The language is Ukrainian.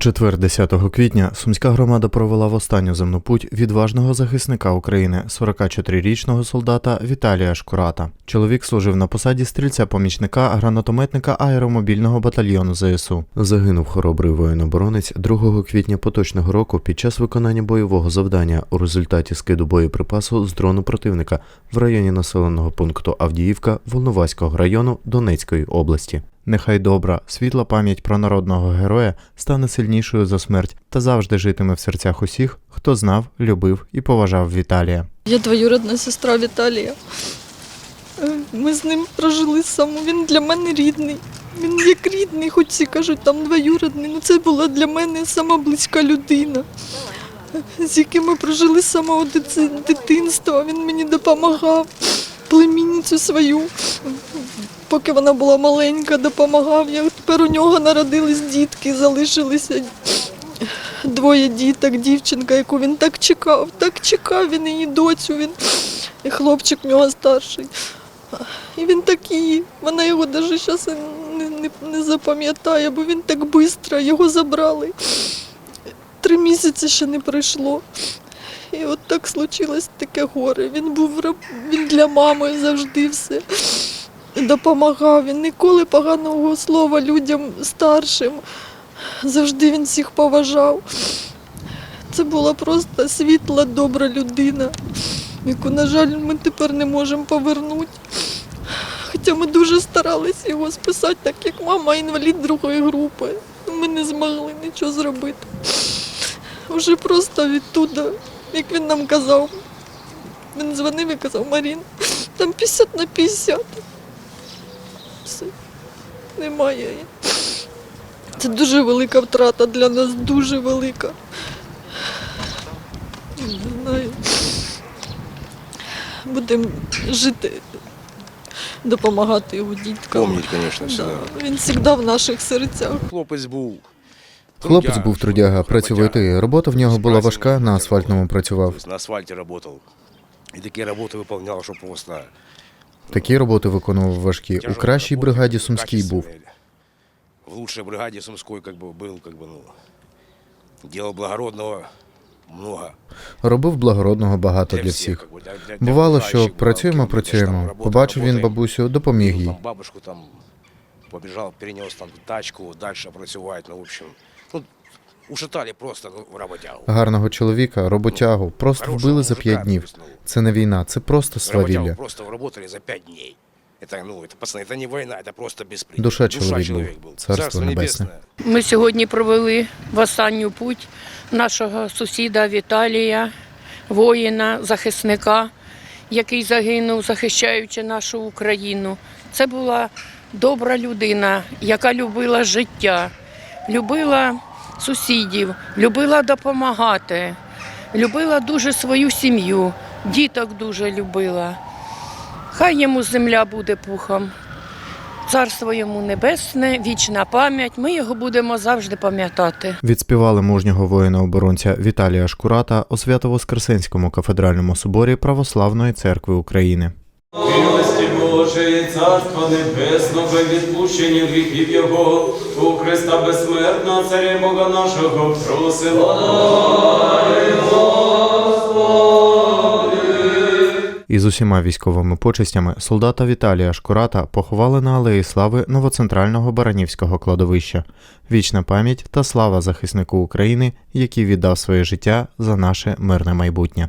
Четвер, 10 квітня, сумська громада провела в останню земну путь відважного захисника України, 44-річного солдата Віталія Шкурата. Чоловік служив на посаді стрільця-помічника гранатометника аеромобільного батальйону ЗСУ. Загинув хоробрий воїн-оборонець 2 квітня поточного року під час виконання бойового завдання у результаті скиду боєприпасу з дрону противника в районі населеного пункту Авдіївка Волноваського району Донецької області. Нехай добра, світла пам'ять про народного героя стане сильнішою за смерть та завжди житиме в серцях усіх, хто знав, любив і поважав Віталія. Я двоюродна сестра Віталія. Е, Ми з ним прожили саму. Він для мене рідний. Він як рідний, хоч всі кажуть, там двоюродний. Ну це була для мене сама близька людина, з яким ми прожили самого дитинства. Він мені допомагав, племінницю свою. Поки вона була маленька, допомагав. Я тепер у нього народились дітки, залишилися двоє діток, дівчинка, яку він так чекав, так чекав він її доцю. Він і хлопчик в нього старший. І він такий, вона його навіть зараз не, не, не запам'ятає, бо він так швидко, його забрали. Три місяці ще не пройшло. І от так случилось таке горе. Він був він для мами завжди все допомагав. Він ніколи поганого слова людям старшим. Завжди він всіх поважав. Це була просто світла, добра людина, яку, на жаль, ми тепер не можемо повернути. Хоча ми дуже старалися його списати, так як мама інвалід другої групи. Ми не змогли нічого зробити. Вже просто відтуда, як він нам казав, він дзвонив і казав, Марін, там 50 на 50. Все, немає. Це дуже велика втрата для нас, дуже велика. Не знаю. Будемо жити, допомагати його діткам. Помнить, конечно, всегда. Да. Він завжди в наших серцях. Хлопець був. Хлопець був трудяга, працьовитий. Робота в нього була важка, на асфальтному працював. На асфальті працював. І такі роботи виконував, що просто. Такі роботи виконував важкі. У тяжелі кращій роботи, бригаді Сумській був. качественні. В лучшей бригаді Сумської как бы, был, как бы, ну, делал благородного много. Робив благородного багато для всіх. как бы, для- для- для Бувало, що окружаючих, працюємо, бывало, видно, що там працюємо. робота, Побачив він робота, бабусю, допоміг їй. Там бабушку там побіжав, перенес там тачку, далі працювати, ну, в общем. Ну, ушатали просто ну, в роботягу. Гарного чоловіка, роботягу, просто Хорошего вбили за мужика, п'ять днів. то есть, ну, Це не війна, це просто Работягу свавілля. просто работали за пять дней. Это, ну, это, пацаны, это не война, это просто беспредел. Душа чоловік був. Царство небесне. Ми сьогодні провели в останню путь нашого сусіда Віталія, воїна, захисника, який загинув, захищаючи нашу Україну. Це була добра людина, яка любила життя, любила сусідів, любила допомагати, любила дуже свою сім'ю, діток дуже любила. Хай йому земля буде пухом. Царство йому небесне, вічна пам'ять. Ми його будемо завжди пам'ятати. Відспівали мужнього воїна-оборонця Віталія Шкурата у Свято-Воскресенському кафедральному соборі Православної церкви України. Милості Божої, Царства Небесного, відпущення гріхів Його, у Христа безсмертного, Царя Бога нашого, просимо. Із усіма військовими почестями солдата Віталія Шкурата поховали на алеї слави новоцентрального Баранівського кладовища. Вічна пам'ять та слава захиснику України, який віддав своє життя за наше мирне майбутнє.